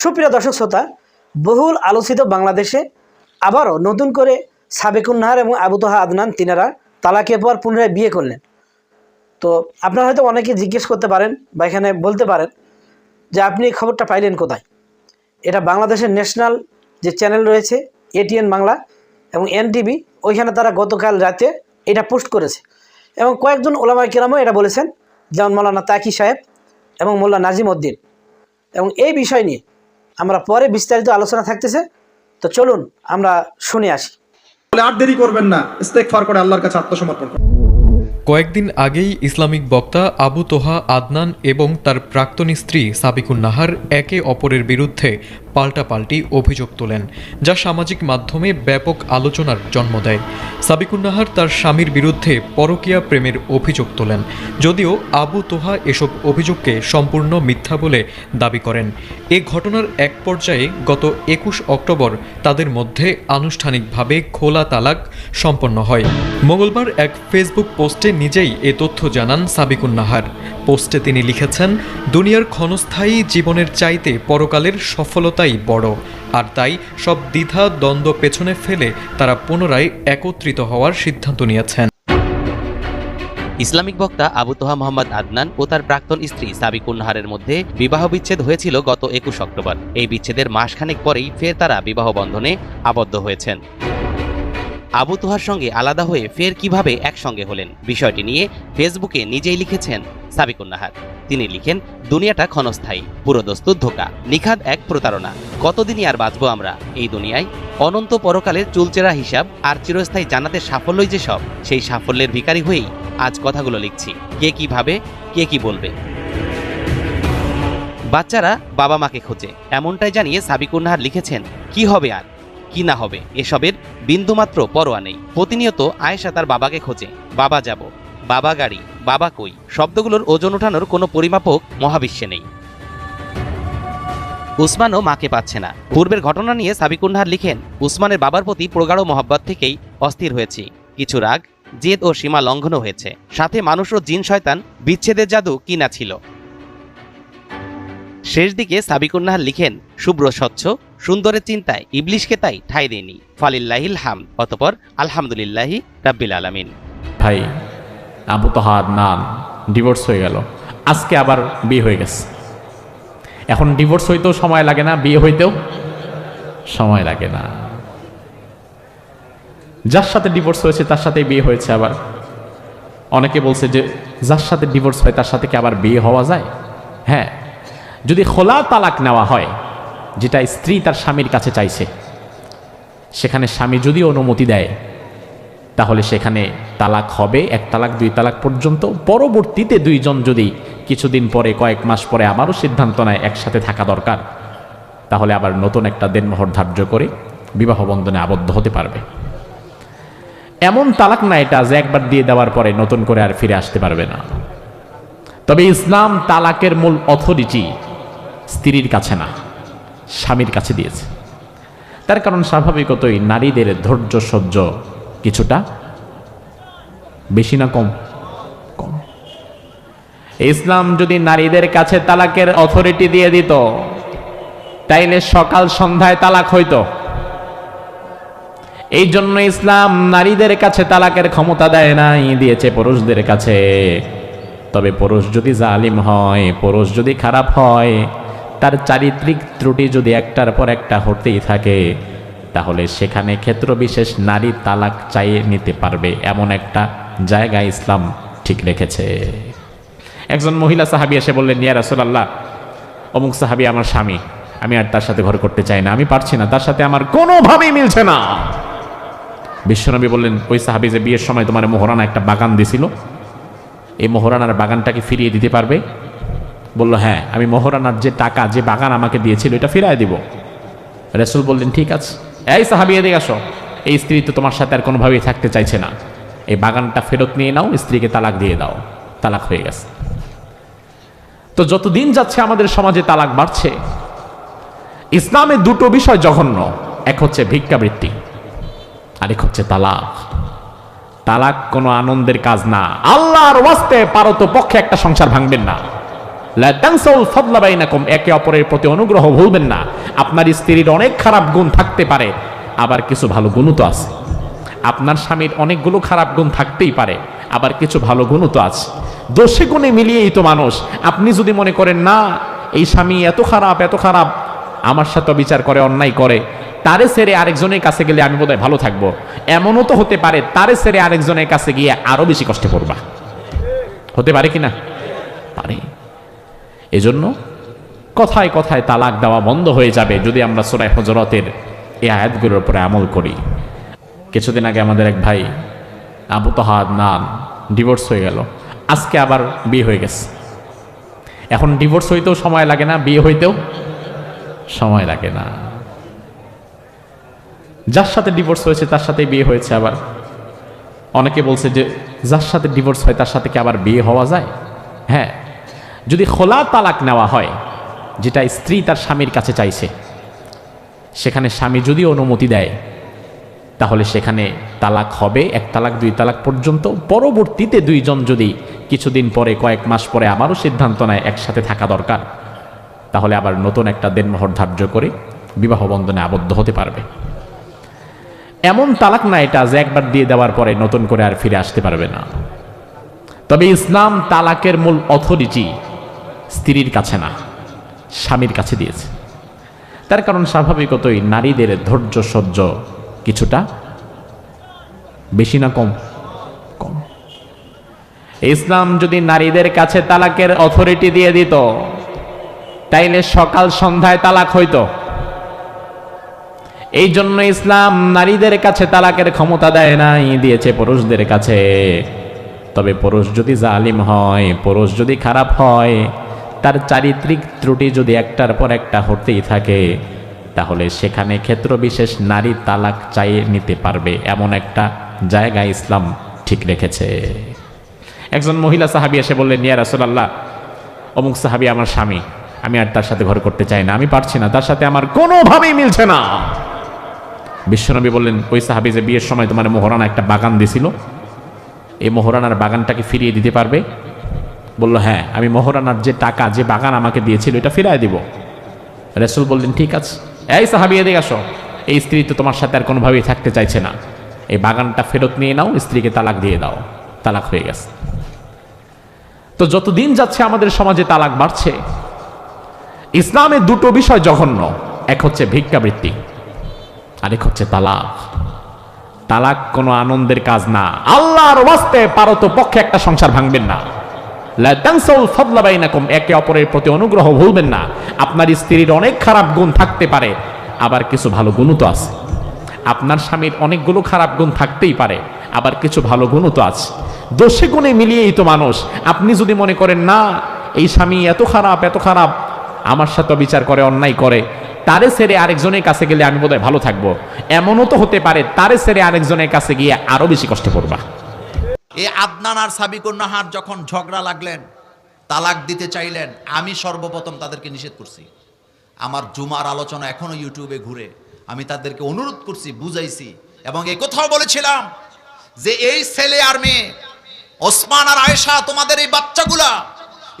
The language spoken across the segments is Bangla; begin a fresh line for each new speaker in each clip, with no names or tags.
সুপ্রিয় দর্শক শ্রোতা, বহুল আলোচিত বাংলাদেশে আবারও নতুন করে সাবেকুন্নাহার এবং আবু তোহা আদনান তিনারা তালাকের পর পুনরায় বিয়ে করলেন। তো আপনারা হয়তো অনেকে জিজ্ঞেস করতে পারেন বা এখানে বলতে পারেন যে আপনি এই খবরটা পাইলেন কোথায়? এটা বাংলাদেশের ন্যাশনাল যে চ্যানেল রয়েছে এটিএন বাংলা এবং এনটিভি ওইখানে তারা গতকাল রাতে এটা পোস্ট করেছে। এবং কয়েকজন ওলামাই কেরামও এটা বলেছেন, যেমন মৌলানা তাকি সাহেব এবং মোল্লা নাজিম উদ্দিন। এবং এই বিষয় নিয়ে আমরা পরে বিস্তারিত আলোচনা থাকতেছে। তো চলুন আমরা শুনে আসি।
বলে আর দেরি করবেন না। ইস্তেকফার করে আল্লাহর কাছে আত্মসমর্পণ করুন।
কয়েকদিন আগেই ইসলামিক বক্তা আবু তোহা আদনান এবং তার প্রাক্তন স্ত্রী সাবিকুন নাহার একে অপরের বিরুদ্ধে পাল্টাপাল্টি অভিযোগ তোলেন, যা সামাজিক মাধ্যমে ব্যাপক আলোচনার জন্ম দেয়। সাবিকুন নাহার তার স্বামীর বিরুদ্ধে পরকীয়া প্রেমের অভিযোগ তোলেন, যদিও আবু তোহা এসব অভিযোগকে সম্পূর্ণ মিথ্যা বলে দাবি করেন। এ ঘটনার এক পর্যায়ে গত একুশ অক্টোবর তাদের মধ্যে আনুষ্ঠানিকভাবে খোলা তালাক সম্পন্ন হয়। মঙ্গলবার এক ফেসবুক পোস্টে নিজেই এ তথ্য জানান সাবিকুন নাহার। পোস্টে তিনি লিখেছেন, দুনিয়ার ক্ষণস্থায়ী জীবনের চাইতে পরকালের সফলতাই বড়, আর তাই সব দ্বিধা দ্বন্দ্ব পেছনে ফেলে তারা পুনরায় একত্রিত হওয়ার সিদ্ধান্ত নিয়েছেন।
ইসলামিক বক্তা আবু তোহা মোহাম্মদ আদনান ও তার প্রাক্তন স্ত্রী সাবিকুন নাহারের মধ্যে বিবাহ বিচ্ছেদ হয়েছিল গত একুশ অক্টোবর। এই বিচ্ছেদের মাসখানেক পরেই ফের তারা বিবাহ বন্ধনে আবদ্ধ হয়েছেন। আবু তোহার সঙ্গে আলাদা হয়ে ফের কীভাবে একসঙ্গে হলেন? বিষয়টি নিয়ে ফেসবুকে নিজেই লিখেছেন সাবিকুন নাহার। তিনি লিখেন, দুনিয়াটা ক্ষণস্থায়ী পুরোদস্তুর ধোকা, নিখাদ এক প্রতারণা। কতদিনই আর বাঁচবো আমরা এই দুনিয়ায়? অনন্ত পরকালের চুলচেরা হিসাব আর চিরস্থায়ী জানাতে সাফল্যই যে সব, সেই সাফল্যের ভিখারি হয়েই আজ কথাগুলো লিখছি। কে কি ভাবে, কে কি বলবে? বাচ্চারা বাবা মাকে খোঁজে। এমনটাই জানিয়ে সাবিকুন্নাহার লিখেছেন, কি হবে আর? কি না হবে? এসবের বিন্দুমাত্র পরোয়া নেই। প্রতিনিয়ত আয়েশা তার বাবাকে খোঁজে। বাবা যাব। বাবা গাড়ি। বাবা কই? শব্দগুলোর ওজন ওঠানোর কোনো পরিমাপক মহাবিশ্বে নেই। উসমানও মাকে পাচ্ছে না। পূর্বের ঘটনা নিয়ে সাবিকুন্নাহার লিখেন, উসমানের বাবার প্রতি প্রগাঢ় মহব্বত থেকেই অস্থির হয়েছি। কিছু রাগ, জেদ ও সীমা লঙ্ঘন হয়েছে। সাথে মানুষ ও জিন শয়তান বিচ্ছেদের জাদু কি না ছিল? শেষ দিকে সাবিকুন্নাহার লিখেন, শুভ্র, স্বচ্ছ সুন্দরের চিন্তায়, ইবলিশকে তাই ঠাই দেয়নি। ফালিল্লাহিল হাম অতপর আলহামদুলিল্লাহি রাব্বিল আলামিন।
ভাই, আবু তোহার নাম ডিভোর্স হয়ে গেল। আজকে আবার বিয়ে হয়ে গেছে। এখন ডিভোর্স হইতেও সময় লাগে না, বিয়ে হইতেও সময় লাগে না। যার সাথে ডিভোর্স হয়েছে, তার সাথেই বিয়ে হয়েছে আবার। অনেকে বলছে যে, যার সাথে ডিভোর্স হয়, তার সাথে কি আবার বিয়ে হওয়া যায়? হ্যাঁ যদি খোলা তালাক নেওয়া হয় যেটা স্ত্রী তার স্বামীর কাছে চাইছে। সেখানে স্বামী যদি অনুমতি দেয়, তাহলে সেখানে তালাক হবে, এক তালাক, দুই তালাক পর্যন্ত। পরবর্তীতে দুইজন যদি কিছুদিন পরে, কয়েক মাস পরে আবারও সিদ্ধান্ত নেয় একসাথে থাকা দরকার, তাহলে আবার নতুন একটা দেনমোহর ধার্য করে বিবাহ বন্ধনে আবদ্ধ হতে পারবে। এমন তালাক না এটা যে একবার দিয়ে দেওয়ার পরে নতুন করে আর ফিরে আসতে পারবে না। তবে ইসলাম তালাকের মূল অথরিটি স্ত্রীর কাছে না। স্বামীর কাছে দিয়েছে। তার কারণ স্বাভাবিকতই নারীদের ধৈর্য, সহ্য কিছুটা বেশি না কম? কম। ইসলাম যদি নারীদের কাছে তালাকের অথরিটি দিয়ে দিত, তাইলে সকাল সন্ধ্যায় তালাক হইতো। এই জন্য ইসলাম নারীদের কাছে তালাকের ক্ষমতা দেয় নাই, দিয়েছে পুরুষদের কাছে। তবে পুরুষ যদি জালিম হয়, পুরুষ যদি খারাপ হয় তার চারিত্রিক ত্রুটি যদি একটার পর একটা হতেই থাকে, তাহলে সেখানে ক্ষেত্র বিশেষ নারী তালাক চাইয়ে নিতে পারবে এমন একটা জায়গা ইসলাম ঠিক রেখেছে। একজন মহিলা সাহাবি এসে বললেন, ইয়া রাসূলুল্লাহ, অমুক সাহাবি আমার স্বামী, আমি আর তার সাথে ঘর করতে চাই না, আমি পারছি না, তার সাথে আমার কোনোভাবেই মিলছে না। বিশ্বনবী বললেন, ওই সাহাবি যে বিয়ের সময় তোমার মোহরানা একটা বাগান দিছিল, এই মোহরানার বাগানটাকে ফিরিয়ে দিতে পারবে? বলল হ্যাঁ আমি মোহরানার যে টাকা, যে বাগান আমাকে দিয়েছিল, এটা ফিরায় দিব। রসুল বললেন, ঠিক আছে। এই সাহাবি, এদিকে আসো। এই স্ত্রী তো তোমার সাথে আর কোনোভাবেই থাকতে চাইছে না। এই বাগানটা ফেরত নিয়ে নাও, স্ত্রীকে তালাক দিয়ে দাও। তালাক হয়ে গেছে। তো যত দিন যাচ্ছে আমাদের সমাজে তালাক বাড়ছে, ইসলামে দুটো বিষয় জঘন্য। এক হচ্ছে ভিক্ষাবৃত্তি, আরেক হচ্ছে তালাক। তালাক কোনো আনন্দের কাজ না। আল্লাহর ওয়াস্তে পারত পক্ষে একটা সংসার ভাঙবেন না। লা তানসাউল ফাদলা বাইনাকুম। একে অপরের প্রতি অনুগ্রহ ভুলবেন না। আপনার স্ত্রীর অনেক খারাপ গুণ থাকতে পারে, আবার কিছু ভালো গুণও তো আছে। আপনার স্বামীর অনেকগুলো খারাপ গুণ থাকতেই পারে, আবার কিছু ভালো গুণও তো আছে। দোষে গুণে মিলিয়েই তো মানুষ। আপনি যদি মনে করেন, না, এই স্বামী এত খারাপ এত খারাপ, আমার সাথে বিচার করে, অন্যায় করে, তারে ছেড়ে আরেকজনের কাছে গেলে আমি বোধহয় ভালো থাকব। এমনও তো হতে পারে, তারে ছেড়ে আরেকজনের কাছে গিয়ে আরও বেশি কষ্টে পড়বা। হতে পারে কি না? পারে। এজন্য কথায় কথায় তালাক দেওয়া বন্ধ হয়ে যাবে যদি আমরা সোরাই হজরতের এই আয়াতগুলোর উপরে আমল করি। কিছুদিন আগে আমাদের এক ভাই আবু তহাদ নান ডিভোর্স হয়ে গেল। আজকে আবার বিয়ে হয়ে গেছে। এখন ডিভোর্স হইতেও সময় লাগে না, বিয়ে হইতেও সময় লাগে না। যার সাথে ডিভোর্স হয়েছে, তার সাথে বিয়ে হয়েছে আবার। অনেকে বলছে যে, যার সাথে ডিভোর্স হয়, তার সাথে কি আবার বিয়ে হওয়া যায়? হ্যাঁ যদি খোলা তালাক নেওয়া হয়, যেটা স্ত্রী তার স্বামীর কাছে চাইছে, সেখানে স্বামী যদি অনুমতি দেয়, তাহলে সেখানে তালাক হবে, এক তালাক, দুই তালাক পর্যন্ত। পরবর্তীতে দুইজন যদি কিছুদিন পরে, কয়েক মাস পরে আবারও সিদ্ধান্ত নেয়, একসাথে থাকা দরকার, তাহলে আবার নতুন একটা দেনমোহর ধার্য করে বিবাহ বন্ধনে আবদ্ধ হতে পারবে। এমন তালাক না এটা যে একবার দিয়ে দেওয়ার পরে নতুন করে আর ফিরে আসতে পারবে না। তবে ইসলাম তালাকের মূল অথরিটি স্ত্রীর কাছে না, স্বামীর কাছে দিয়েছে। তার কারণ স্বাভাবিকতই নারীদের ধৈর্য সহ্য কিছুটা বেশি না কম? কম। ইসলাম যদি নারীদের কাছে তালাকের অথরিটি দিয়ে দিত, তাইলে সকাল সন্ধ্যায় তালাক হইত। এই জন্য ইসলাম নারীদের কাছে তালাকের ক্ষমতা দেয় নাই, দিয়েছে পুরুষদের কাছে। তবে পুরুষ যদি জালিম হয়, পুরুষ যদি খারাপ হয় তার চারিত্রিক ত্রুটি যদি একটার পর একটা হতেই থাকে, তাহলে সেখানে ক্ষেত্র বিশেষ নারী তালাক চাইয়ে নিতে পারবে এমন একটা জায়গা ইসলাম ঠিক রেখেছে। একজন মহিলা সাহাবি এসে বললেন নিয়া রাসুলাল্লাহ, অমুক সাহাবি আমার স্বামী, আমি আর তার সাথে ঘর করতে চাই না, আমি পারছি না, তার সাথে আমার কোনোভাবেই মিলছে না। বিশ্বনবী বললেন, ওই সাহাবি যে বিয়ের সময় তোমার মোহরানা একটা বাগান দিছিল, এই মোহরানার বাগানটাকে ফিরিয়ে দিতে পারবে? বলল হ্যাঁ আমি মোহরানার যে টাকা, যে বাগান আমাকে দিয়েছিল এটা ফিরাই দিব। রসুল বললেন, ঠিক আছে। এই সাহাবি, এদিকে আসো। এই স্ত্রী তো তোমার সাথে আর কোনোভাবেই থাকতে চাইছে না। এই বাগানটা ফেরত নিয়ে নাও, স্ত্রীকে তালাক দিয়ে দাও। তালাক হয়ে গেছে। তো যতদিন যাচ্ছে আমাদের সমাজে তালাক বাড়ছে ইসলামের দুটো বিষয় জঘন্য, এক হচ্ছে ভিক্ষাবৃত্তি, আরেক হচ্ছে তালাক। তালাক কোনো আনন্দের কাজ না। আল্লাহর ওয়াস্তে পারত পক্ষে একটা সংসার ভাঙবেন না। একে অপরের প্রতি অনুগ্রহ ভুলবেন না। আপনার স্ত্রীর অনেক খারাপ গুণ থাকতে পারে, আবার কিছু ভালো গুণও তো আছে। আপনার স্বামীর অনেকগুলো খারাপ গুণ থাকতেই পারে, আবার কিছু ভালো গুণও তো আছে। দোষে গুণে মিলিয়েই তো মানুষ। আপনি যদি মনে করেন, না, এই স্বামী এত খারাপ এত খারাপ, আমার সাথে বিচার করে, অন্যায় করে, তারে সেরে আরেকজনের কাছে গেলে আমি বোধহয় ভালো থাকব। এমনও তো হতে পারে, তারে সেরে আরেকজনের কাছে গিয়ে আরও বেশি কষ্ট পড়বা
এই আদনান আর সাবিকুর নাহার যখন ঝগড়া লাগলেন, তালাক দিতে চাইলেন, আমি সর্বপ্রথম তাদেরকে নিষেধ করছি। আমার জুমার আলোচনা এখনও ইউটিউবে ঘুরে, আমি তাদেরকে অনুরোধ করছি, বুঝাইছি। এবং এই কথাও বলেছিলাম যে এই ছেলে আর মেয়ে, ওসমান আর আয়েশা, তোমাদের এই বাচ্চাগুলা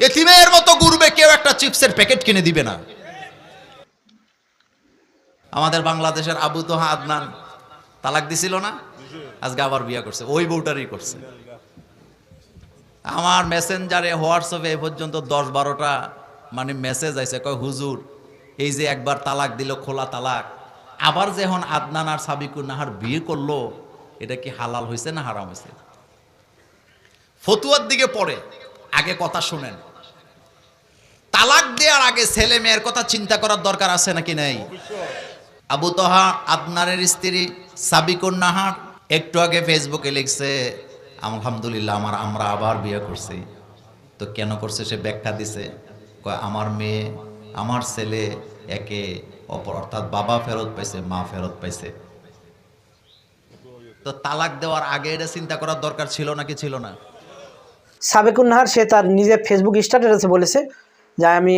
এতিমের মতো ঘুরবে, কেউ একটা চিপসের প্যাকেট কিনে দিবে না। আমাদের বাংলাদেশের আবু তোহা আদনান তালাক দিছিল না? আজকে আবার বিয়া করছে, ওই বউটারই করছে। আমার মেসেঞ্জারে হোয়াটসঅ্যাপে এ পর্যন্ত দশ বারোটা মানে মেসেজ আইছে। কয়, হুজুর, এই যে একবার তালাক দিল, খোলা তালাক। আবার যে এখন আদনান আর সাবিকুর নাহার বিয়ে করল, এটা কি হালাল হয়েছে না হারাম হয়েছে ফতুয়ার দিকে পড়ে। আগে কথা শুনেন। তালাক দেওয়ার আগে ছেলে মেয়ের কথা চিন্তা করার দরকার আছে নাকি নাই? আবু তোহা, আদনানের স্ত্রী সাবিকুর নাহার একটু আগে ফেসবুকে লিখছে আলহামদুলিল্লাহ, আমার আমরা আবার বিয়ে করছি। তো কেন করছে? সে ব্যাখ্যা দিছে। কয়, আমার মেয়ে, আমার ছেলে একে অপর অর্থাৎ বাবা ফেরত পাইছে, মা ফেরত পাইছে। তো তালাক দেওয়ার আগে এটা চিন্তা করার দরকার ছিল নাকি ছিল না?
সাবেকুন নাহার, সে তার নিজের ফেসবুক স্ট্যাটাসে বলেছে যে, আমি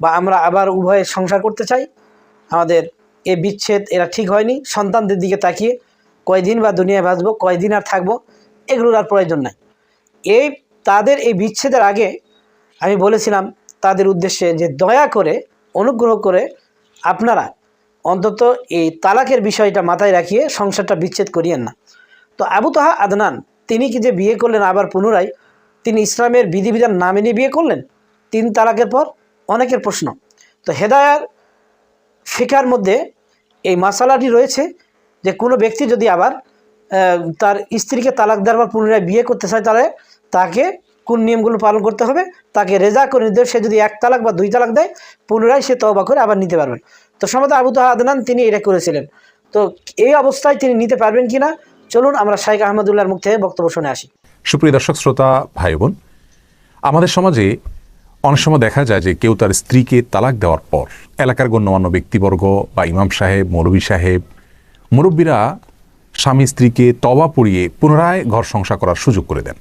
বা আমরা আবার উভয়ে সংসার করতে চাই। আমাদের এ বিচ্ছেদ, এরা ঠিক হয়নি। সন্তানদের দিকে তাকিয়ে কয়দিন বা দুনিয়ায় বাঁচবো, কয়দিন আর থাকব এগুলোর আর প্রয়োজন নাই। এই তাদের এই বিচ্ছেদের আগে আমি বলেছিলাম তাদের উদ্দেশ্যে যে দয়া করে, অনুগ্রহ করে আপনারা অন্তত এই তালাকের বিষয়টা মাথায় রাখিয়ে সংসারটা বিচ্ছেদ করিয়েন না। তো আবু তাহা আদনান, তিনি কি যে বিয়ে করলেন আবার পুনরায়, তিনি ইসলামের বিধিবিধান না মেনে বিয়ে করলেন? তিন তালাকের পর অনেকের প্রশ্ন। তো হেদায়ার ফিকার মধ্যে এই মশালাটি রয়েছে যে কোনো ব্যক্তি যদি আবার তার স্ত্রীকে তালাক দেওয়ার পর পুনরায় বিয়ে করতে চায় তাহলে তাকে কোন নিয়মগুলো পালন করতে হবে? তাকে রেজা করে নিতে। সে যদি এক তালাক বা দুই তালাক দেয়, পুনরায় সে তবা করে আবার নিতে পারবেন। তো সম্ভবত আবু তাহা আদনান তিনি এটা করেছিলেন। তো এই অবস্থায় তিনি নিতে পারবেন কি না চলুন আমরা শাইখ আহমদুল্লাহর মুখ থেকে বক্তব্য শুনে আসি।
সুপ্রিয় দর্শক, শ্রোতা, ভাই বোন, আমাদের সমাজে অনেক সময় দেখা যায় যে কেউ তার স্ত্রীকে তালাক দেওয়ার পর এলাকার গণ্যমান্য ব্যক্তিবর্গ বা ইমাম সাহেব মৌলবী সাহেব, মুরব্বীরা স্বামী স্ত্রীকে তবা পড়িয়ে পুনরায় ঘর সংসার করার সুযোগ করে দেন।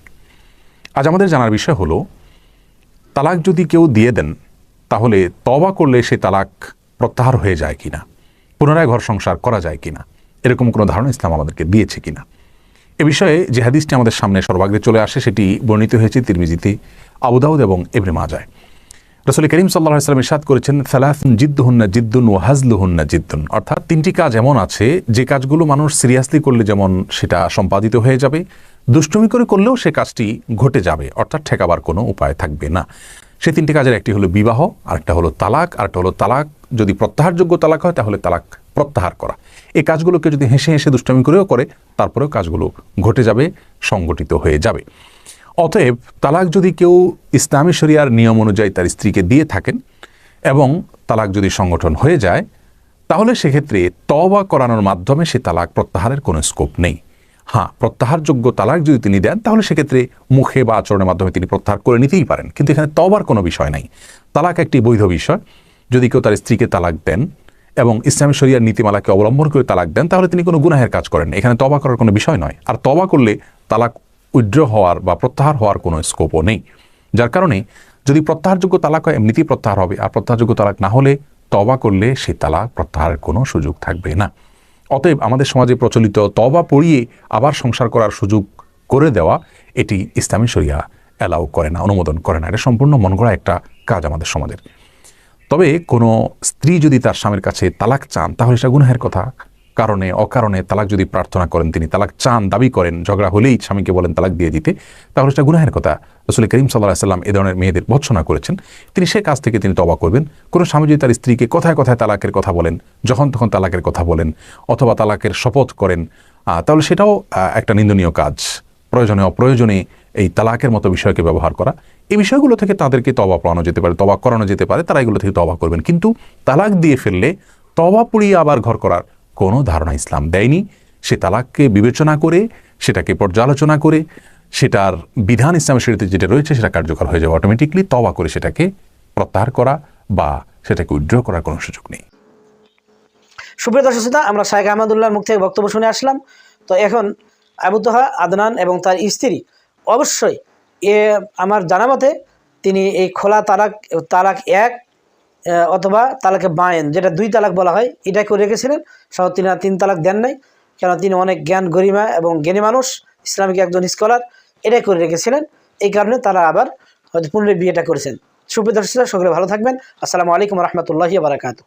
আজ আমাদের জানার বিষয় হলো, তালাক যদি কেউ দিয়ে দেন, তাহলে তবা করলে সে তালাক প্রত্যাহার হয়ে যায় কিনা? পুনরায় ঘর সংসার করা যায় কিনা? এরকম কোনো ধারণা ইসলাম আমাদেরকে দিয়েছে কিনা? এ বিষয়ে যে হাদিসটি আমাদের সামনে সর্বাগ্রে চলে আসে, সেটি বর্ণিত হয়েছে তিরমিজিতে আবুদাউদ এবং এবনে মাজায়। রসুল করিম সাল্লাহ সাল্লাম ইসাদ করেছেন সালাহুন জিদ্দুহুন্না জিদ্দুন ও হাজলুহুন্না জিদ্দুন। অর্থাৎ তিনটি কাজ এমন আছে, যে কাজগুলো মানুষ সিরিয়াসলি করলে যেমন সেটা সম্পাদিত হয়ে যাবে, দুষ্টুমি করে করলেও সে কাজটি ঘটে যাবে, অর্থাৎ ঠেকাবার কোনো উপায় থাকবে না। সে তিনটি কাজের একটি হলো বিবাহ, আরেকটা হলো তালাক, আরেকটা হলো তালাক। যদি প্রত্যাহারযোগ্য তালাক হয়, তাহলে তালাক প্রত্যাহার করা। এই কাজগুলোকে যদি হেসে হেসে দুষ্টামি করেও করে, তারপরেও কাজগুলো ঘটে যাবে, সংগঠিত হয়ে যাবে। অতএব তালাক যদি কেউ ইসলামী শরিয়ার নিয়ম অনুযায়ী তার স্ত্রীকে দিয়ে থাকেন এবং তালাক যদি সংগঠন হয়ে যায়, তাহলে সেক্ষেত্রে তবা করানোর মাধ্যমে সে তালাক প্রত্যাহারের কোনো স্কোপ নেই। হ্যাঁ প্রত্যাহারযোগ্য তালাক যদি তিনি দেন, তাহলে সেক্ষেত্রে মুখে বা আচরণের মাধ্যমে তিনি প্রত্যাহার করে নিতেই পারেন। কিন্তু এখানে তবার কোনো বিষয় নাই। তালাক একটি বৈধ বিষয়। যদি কেউ তার স্ত্রীকে তালাক দেন এবং ইসলামী শরিয়ার নীতিমালাকে অবলম্বন করে তালাক দেন, তাহলে তিনি কোনো গুনাহের কাজ করেন এখানে তবা করার কোনো বিষয় নয়। আর তবা করলে তালাক উইড্র হওয়ার বা প্রত্যাহার হওয়ার কোনো স্কোপও নেই। যার কারণে যদি প্রত্যাহারযোগ্য তালাক হয়, এমনিতেই প্রত্যাহার হবে। আর প্রত্যাহারযোগ্য তালাক না হলে তবা করলে সেই তালাক প্রত্যাহারের কোনো সুযোগ থাকবে না। অতএব আমাদের সমাজে প্রচলিত তবা পড়িয়ে আবার সংসার করার সুযোগ করে দেওয়া, এটি ইসলামী শরিয়া অ্যালাউ করে না, অনুমোদন করে না। এটা সম্পূর্ণ মন গড়া একটা কাজ আমাদের সমাজের। তবে কোনো স্ত্রী যদি তার স্বামীর কাছে তালাক চান, তাহলে সেটা গুনাহের কথা। কারণে, অকারণে তালাক যদি প্রার্থনা করেন, তিনি তালাক চান, দাবি করেন, ঝগড়া হলেই স্বামীকে বলেন তালাক দিয়ে দিতে, তাহলে সেটা গুনাহের কথা। রসুল করিম সাল্লাহ সাল্লাম এ ধরনের মেয়েদের ভৎসনা করেছেন। তিনি সে কাজ থেকে তিনি তবা করবেন। কোনো স্বামী যদি তার স্ত্রীকে কথায় কথায় তালাকের কথা বলেন, যখন তখন তালাকের কথা বলেন, অথবা তালাকের শপথ করেন তাহলে সেটাও একটা নিন্দনীয় কাজ। প্রয়োজনে অপ্রয়োজনে এই তালাকের মতো বিষয়কে ব্যবহার করা। এই বিষয়গুলো থেকে তাদেরকে তবা পড়ানো যেতে পারে তবা করানো যেতে পারে, তারা এগুলো থেকে তবা করবেন। কিন্তু তালাক দিয়ে ফেললে তবা পুড়িয়ে আবার ঘর করার কোনো ধারণা ইসলাম দেয়নি। সে তালাককে বিবেচনা করে সেটাকে পর্যালোচনা করে সেটার বিধান ইসলামের শরীরে যেটা রয়েছে সেটা কার্যকর হয়ে যাবে অটোমেটিকলি তবা করে সেটাকে প্রত্যাহার করা বা সেটাকে উইড্র করার কোনো সুযোগ নেই।
সুপ্রিয় দর্শক শ্রোতা, আমরা শাইখ আহমদুল্লাহর মুখ থেকে বক্তব্য শুনে আসলাম। তো এখন আবু তোহা আদনান এবং তার স্ত্রী অবশ্যই এ আমার জানা মতে তিনি এই খোলা তালাক তালাক এক অথবা তালাকে বায়েন, যেটা দুই তালাক বলা হয়, এটা করে রেখেছিলেন সহ তিনি তিন তালাক দেন নাই কেন তিনি অনেক জ্ঞান গরিমা এবং জ্ঞানী মানুষ, ইসলামিক একজন স্কলার এটাই করে রেখেছিলেন, এই কারণে তারা আবার হয়তো পুনরায় বিয়েটা করেছেন। সুপ্রিয় দর্শক, সকলে ভালো থাকবেন, আসসালামু আলাইকুম রহমতুল্লাহি বারাকাতু